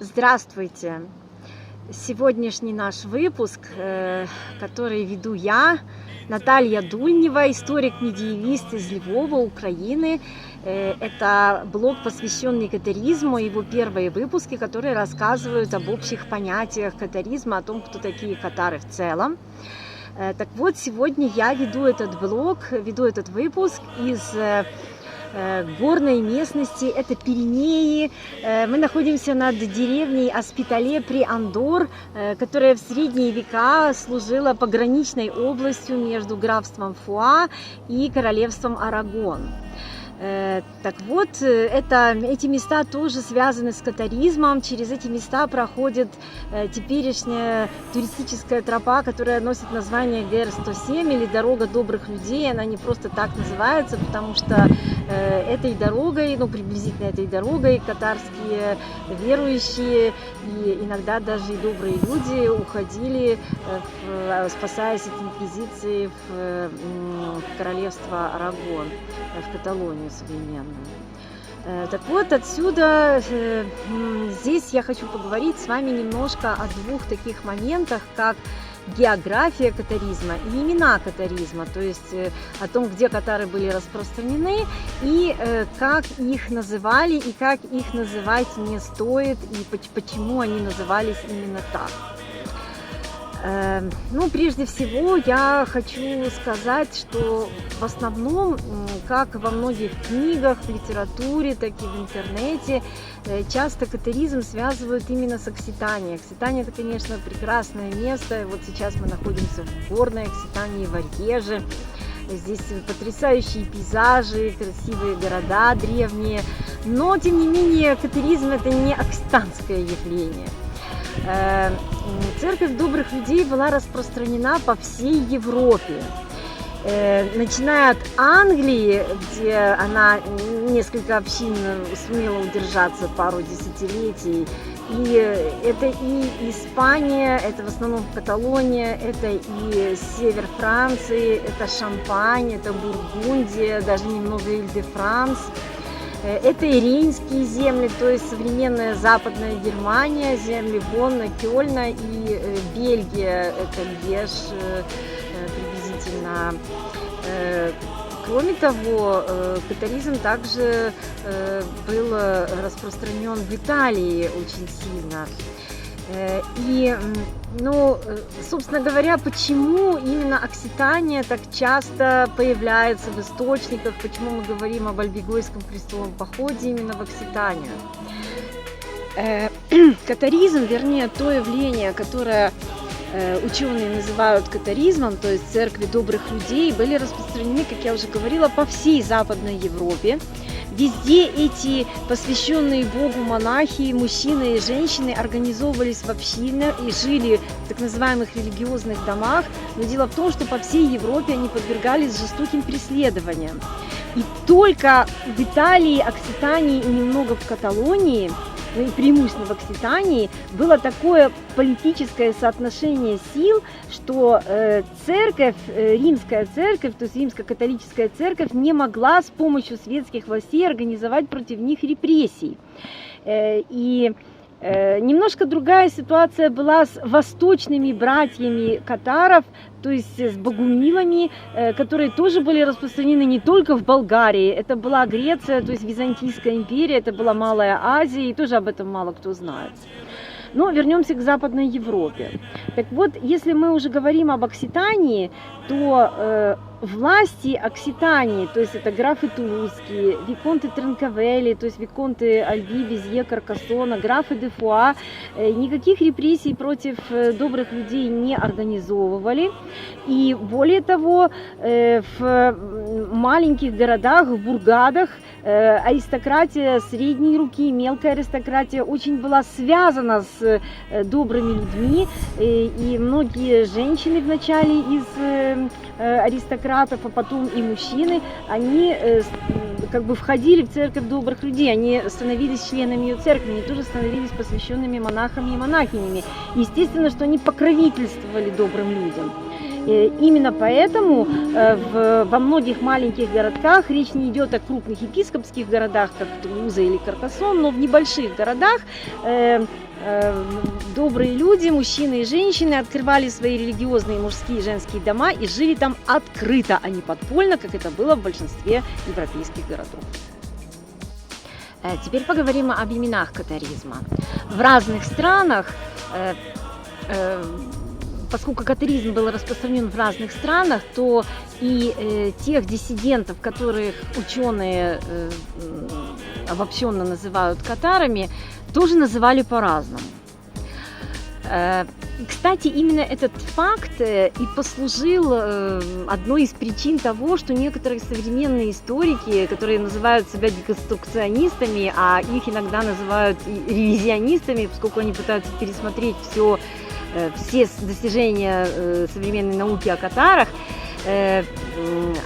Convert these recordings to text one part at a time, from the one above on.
Здравствуйте! Сегодняшний наш выпуск, э, который веду я, Наталья Дульнева, историк-медиевист из Львова, Украины. Э, это блог, посвященный катаризму, его первые выпуски, которые рассказывают об общих понятиях катаризма, о том, кто такие катары в целом. Э, так вот, сегодня я веду этот блог, веду этот выпуск из горной местности, это Пиренеи. Э, мы находимся над деревней Аспитале при Андор, э, которая в средние века служила пограничной областью между графством Фуа и королевством Арагон. Э, так вот, э, это, эти места тоже связаны с катаризмом. Через эти места проходит э, теперешняя туристическая тропа, которая носит название ГР-107 или Дорога добрых людей. Она не просто так называется, потому что этой дорогой, ну приблизительно этой дорогой катарские верующие и иногда даже и добрые люди уходили, спасаясь от инквизиции в королевство Арагон, в Каталонию современную. Э, так вот, отсюда, э, здесь я хочу поговорить с вами немножко о двух таких моментах, как география катаризма и имена катаризма, то есть э, о том, где катары были распространены и как их называли и как их называть не стоит и почему они назывались именно так. Эм, ну, прежде всего, я хочу сказать, что в основном, как во многих книгах, в литературе, так и в интернете, э, часто катаризм связывают именно с Окситанией. Окситания – это, конечно, прекрасное место. Вот сейчас мы находимся в горной Окситании, в Арьеже. Здесь потрясающие пейзажи, красивые города древние. Но, тем не менее, катаризм – это не окситанское явление – Э, церковь добрых людей была распространена по всей Европе. Э, начиная от Англии, где она несколько общин сумела удержаться пару десятилетий, и это и Испания, это в основном Каталония, это и север Франции, это Шампань, это Бургундия, даже немного Иль-де-Франс. Э, это Иринские земли, то есть современная западная Германия, земли Бонна, Кёльна и э, Бельгия, это Льеж э, приблизительно. Кроме того, католизм также был распространен в Италии очень сильно. Э, и, ну, э, собственно говоря, почему именно Окситания так часто появляется в источниках, почему мы говорим об Альбегойском крестовом походе именно в Окситанию? Э, катаризм, вернее, то явление, которое ученые называют катаризмом, то есть церкви добрых людей, были распространены, как я уже говорила, по всей Западной Европе. Везде эти посвященные Богу монахи, мужчины и женщины организовывались в общины и жили в так называемых религиозных домах. Но дело в том, что по всей Европе они подвергались жестоким преследованиям. И только в Италии, Окситании и немного в Каталонии – преимущественно в Окситании, было такое политическое соотношение сил, что э, церковь, э, римская церковь, то есть римско-католическая церковь не могла с помощью светских властей организовать против них репрессий. Э, и немножко другая ситуация была с восточными братьями катаров, то есть с богумилами, э, которые тоже были распространены не только в Болгарии, это была Греция, то есть Византийская империя, это была Малая Азия, и тоже об этом мало кто знает. Но вернемся к Западной Европе. Так вот, если мы уже говорим об Окситании, то э, власти Окситании, то есть это графы Тулузские, виконты Тренкавели, то есть виконты Альби, Визье, Каркасона, графы де Фуа, э, никаких репрессий против э, добрых людей не организовывали. И более того, э, в маленьких городах, в бургадах аристократия средней руки, мелкая аристократия очень была связана с добрыми людьми. И многие женщины вначале из аристократов, а потом и мужчины, они э, как бы входили в церковь добрых людей, они становились членами ее церкви, они тоже становились посвященными монахами и монахинями. Естественно, что они покровительствовали добрым людям. Э, именно поэтому э, в, во многих маленьких городках речь не идет о крупных епископских городах, как Тулуза или Каркасон, но в небольших городах э, добрые люди, мужчины и женщины открывали свои религиозные мужские и женские дома и жили там открыто, а не подпольно, как это было в большинстве европейских городов. Теперь поговорим об именах катаризма. В разных странах э, э, поскольку катаризм был распространен в разных странах, то и э, тех диссидентов, которых ученые э, обобщенно называют катарами, тоже называли по-разному. Э, кстати, именно этот факт э, и послужил э, одной из причин того, что некоторые современные историки, которые называют себя деконструкционистами, а их иногда называют ревизионистами, поскольку они пытаются пересмотреть все, все достижения современной науки о катарах,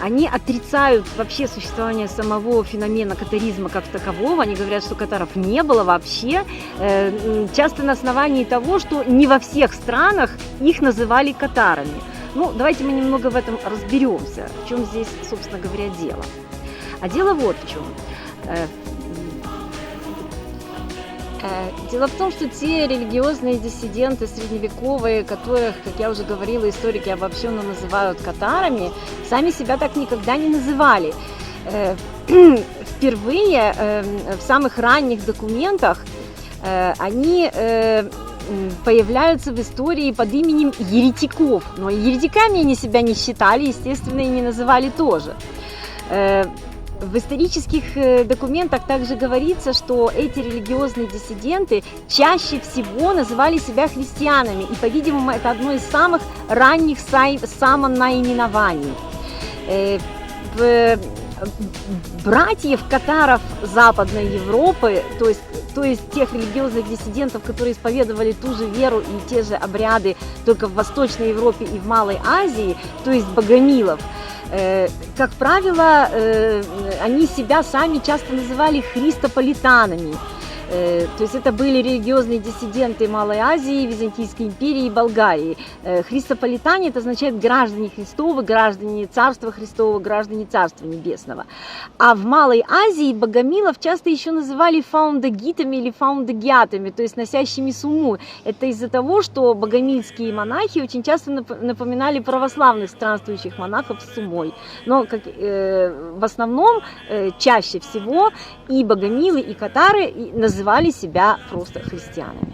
они отрицают вообще существование самого феномена катаризма как такового. Они говорят, что катаров не было вообще. Э, часто на основании того, что не во всех странах их называли катарами. Ну, давайте мы немного в этом разберемся, в чем здесь, собственно говоря, дело. А дело вот в чем. Э, Э, дело в том, что те религиозные диссиденты средневековые, которых, как я уже говорила, историки обобщенно называют катарами, сами себя так никогда не называли. Э, впервые э, в самых ранних документах они появляются в истории под именем еретиков. Но еретиками они себя не считали, естественно, и не называли тоже. В исторических э, документах также говорится, что эти религиозные диссиденты чаще всего называли себя христианами, и, по-видимому, это одно из самых ранних самонаименований. Э, братьев катаров Западной Европы, то есть, то есть тех религиозных диссидентов, которые исповедовали ту же веру и те же обряды только в Восточной Европе и в Малой Азии, то есть богомилов – как правило, э, они себя сами часто называли христополитанами. Э, то есть это были религиозные диссиденты Малой Азии, Византийской империи и Болгарии. Э, христополитане это означает граждане Христовы, граждане Царства Христова, граждане Царства Небесного. А в Малой Азии богомилов часто еще называли фаундагитами или фаундагиатами, то есть носящими сумму. Это из-за того, что богомильские монахи очень часто напоминали православных странствующих монахов с сумой. Но как, э, в основном, э, чаще всего и богомилы, и катары называли называли себя просто христианами.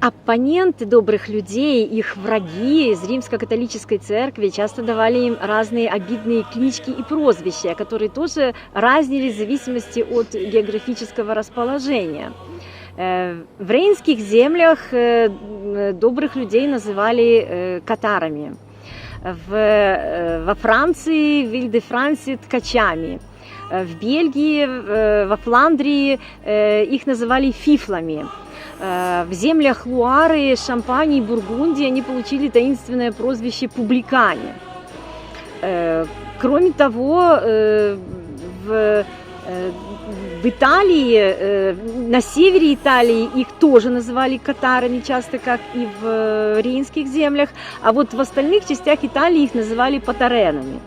Оппоненты добрых людей, их враги из римско-католической церкви часто давали им разные обидные клички и прозвища, которые тоже разнились в зависимости от географического расположения. Э, в рейнских землях э, добрых людей называли э, катарами. В, во Франции, в Виль-де-Франции ткачами – Э, в Бельгии, э, во Фландрии э, их называли фифлами. В землях Луары, Шампании, Бургундии они получили таинственное прозвище публикане. Кроме того, в в Италии, на севере Италии их тоже называли катарами, часто как и в рейнских землях, а вот в остальных частях Италии их называли патаренами.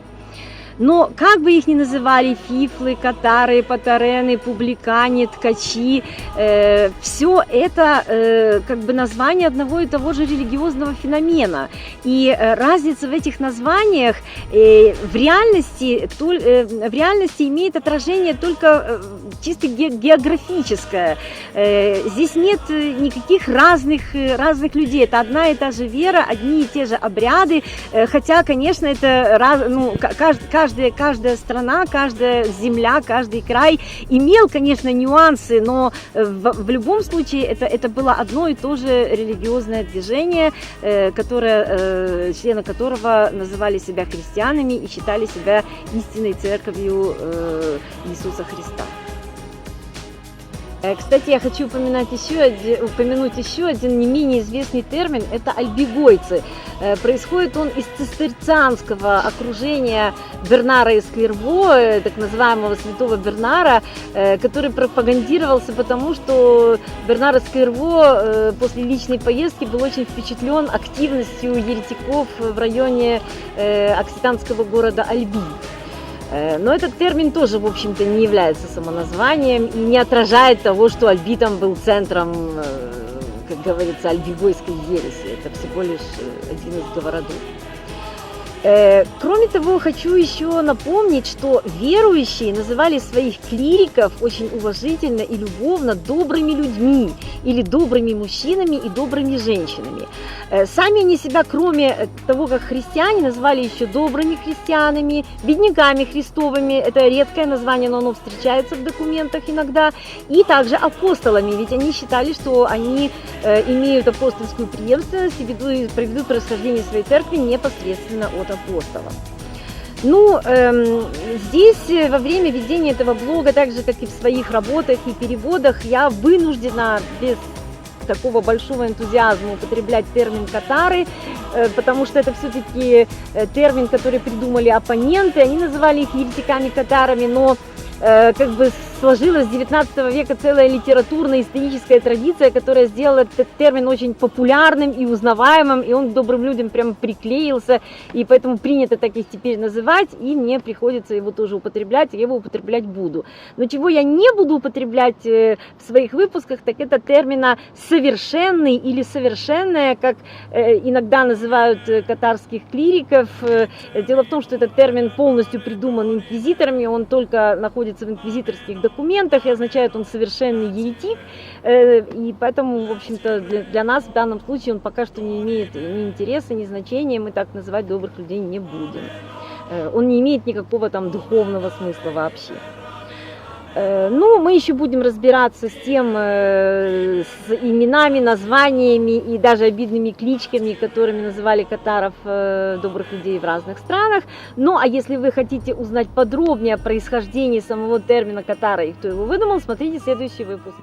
Но как бы их ни называли, фифлы, катары, патарены, публикане, ткачи, э, все это э, как бы название одного и того же религиозного феномена. И э, разница в этих названиях э, в, реальности, то, э, в реальности имеет отражение только э, чисто ге географическое. Э, здесь нет никаких разных, э, разных людей. Это одна и та же вера, одни и те же обряды, э, хотя, конечно, это раз, ну, каждый каждая, каждая страна, каждая земля, каждый край имел, конечно, нюансы, но э, в, в любом случае это, это было одно и то же религиозное движение, э, которое, э, члены которого называли себя христианами и считали себя истинной церковью Иисуса Христа. Э, Кстати, я хочу упоминать еще, упомянуть еще один не менее известный термин – это альбигойцы. Э, Происходит он из цистерцианского окружения Бернара из Клерво, э, так называемого святого Бернара, который пропагандировался потому, что Бернар из Клерво после личной поездки был очень впечатлен активностью еретиков в районе окситанского города Альби. Э, Но этот термин тоже, в общем-то, не является самоназванием и не отражает того, что Альби там был центром, э, как говорится, альбигойской ереси. Это всего лишь э, один из говородов. Э, Кроме того, хочу еще напомнить, что верующие называли своих клириков очень уважительно и любовно добрыми людьми или добрыми мужчинами и добрыми женщинами. Э, Сами они себя, кроме э, того, как христиане, называли еще добрыми христианами, бедняками христовыми, это редкое название, но оно встречается в документах иногда, и также апостолами, ведь они считали, что они имеют апостольскую преемственность и ведут, проведут происхождение своей церкви непосредственно от апостолов. Ну, эм, здесь э, во время ведения этого блога, так же как и в своих работах и переводах, я вынуждена без такого большого энтузиазма употреблять термин катары, э, потому что это все-таки э, термин, который придумали оппоненты, они называли их еретиками-катарами, но э, как бы сложилась с 19 века целая литературно-историческая традиция, которая сделала этот термин очень популярным и узнаваемым, и он к добрым людям прямо приклеился, и поэтому принято так их теперь называть, и мне приходится его тоже употреблять, и я его употреблять буду. Но чего я не буду употреблять э, в своих выпусках, так это термина совершенный или совершенное, как э, иногда называют э, катарских клириков. Дело в том, что этот термин полностью придуман инквизиторами, он только находится в инквизиторских документах и означает он совершенный еретик, Э, и поэтому, в общем-то, для, для нас в данном случае он пока что не имеет ни интереса, ни значения, мы так называть добрых людей не будем. Э, Он не имеет никакого там духовного смысла вообще. Э, Ну, мы еще будем разбираться с тем, э, с именами, названиями и даже обидными кличками, которыми называли катаров э, добрых людей в разных странах. Ну, а если вы хотите узнать подробнее о происхождении самого термина катара и кто его выдумал, смотрите следующий выпуск.